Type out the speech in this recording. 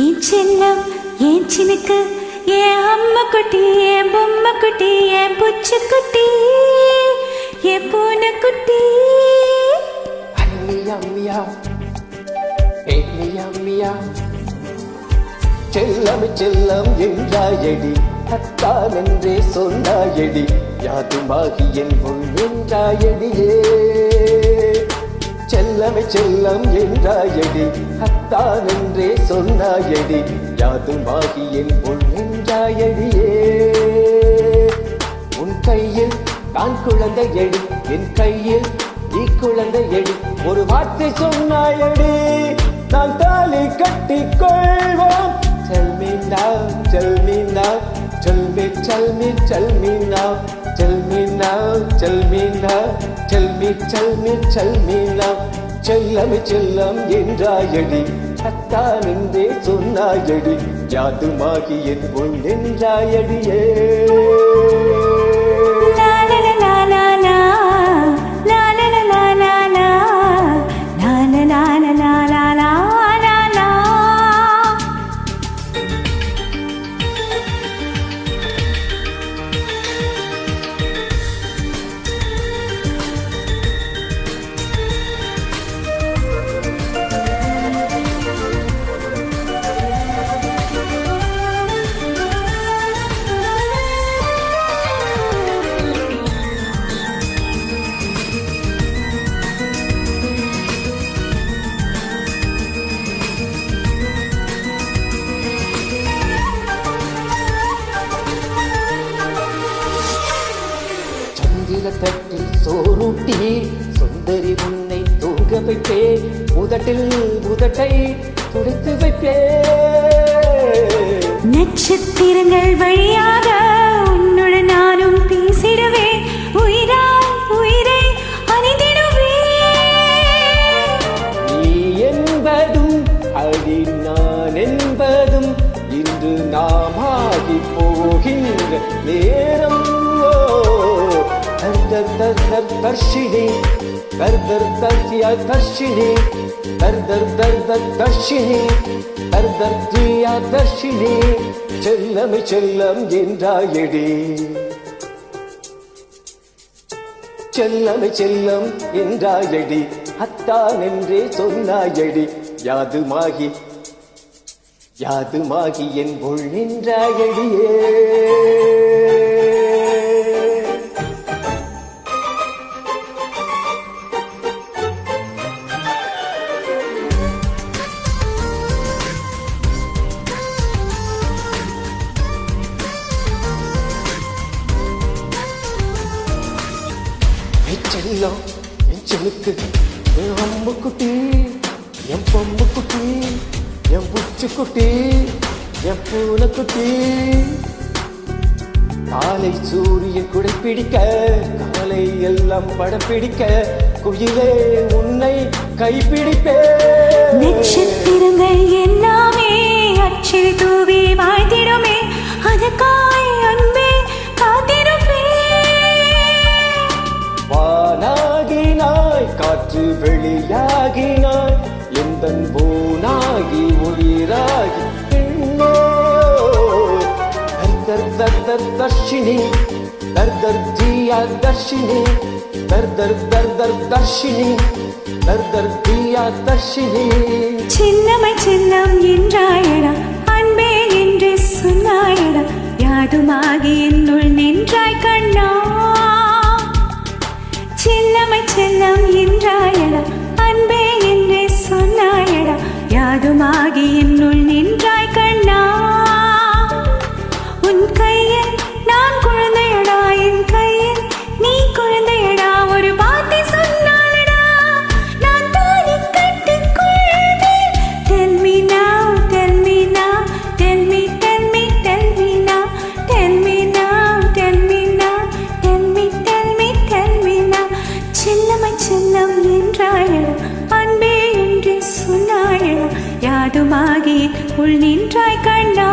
என் சின்னம் என் சினுக்கு என் அம்மா குட்டி என் பொம்மை குட்டி என் புச்சு குட்டி என் பூனை குட்டி. அம்மியா அம்மியா செல்லம் செல்லம் என்றாயடி அத்தான் என்றே சொன்னாயடி யாதுமாகி என் உள் என்றாயடியே. செல்லம் என்றாயடி அத்தான் என்றே சொன்னாயடி யாதுமாகி என் பொன் என்றாயடியே உன் கையில் நான் குழந்தை எடி என் கையில் நீ குழந்தை எடி ஒரு வார்த்தை சொன்னாயடி நான் தாலி கட்டி கொள்வோம் Tell me now, tell me now, tell me, tell me, tell me now, tell me now, tell me now, tell me, tell me, tell me now. செல்லம் செல்லம் என்றாயடி. அத்தான் என்றே சொன்னாயடி. யாதுமாகி என் பொன் என்றாயடியே. சந்திர தட்டில் சோறுட்டி சுந்தரி உன்னை தூங்க வைப்பே உதட்டில் உதட்டை துடைத்து வைப்பே நட்சத்திரங்கள் வழியாக உன்னுடன் நானும் பேசிடுவேன் உயிராய் உயிரை அணிந்திடுவேன் நீ என்பதும் அடி நான் என்பதும் இன்று நாம் ஆகி போகின்ற நேரம் தர்ஷினி தர் தர் தர்த்தியா தர்ஷினி தர் தர் தர் தர்ஷினி தர் தர் தியா தர்ஷினி செல்லம் செல்லம் என்றாயடி செல்லம் செல்லம் என்றாயடி அத்தான் என்றே சொன்னாயடி யாதுமாகி யாதுமாகி என் பொள் நின்றாயடியே எல்லாம் என் செலுக்கு என் அம்பு குட்டி என் பொம்பு குட்டி என் புச்சு குட்டி என் பூனை குட்டி. காலை சூரியன் குடை பிடிக்க காலை எல்லாம் படம் பிடிக்க குயிலே உன்னை கைப்பிடிப்பே நட்சத்திரம் வானாகினாய் காற்று வெளியாகினாய். எந்தன் பூனாகி உயிராகி தர் தர் தர் தர்ஷினி. தர் தர் தியா தர்ஷினி. தர் தர் தர் தர் தர்ஷினி. தர் தர் தியா தர்ஷினி. சின்னமை சின்னம் செல்லம் என்றாயடா. அன்பே என்று சொன்னாயடா. யாதுமாகி என்னுள் நின்ற செல்லம் என்றாயடா அன்பே என்று சொன்னாயடா யாதுமாகி உள் நின்றாய் கண்ணா?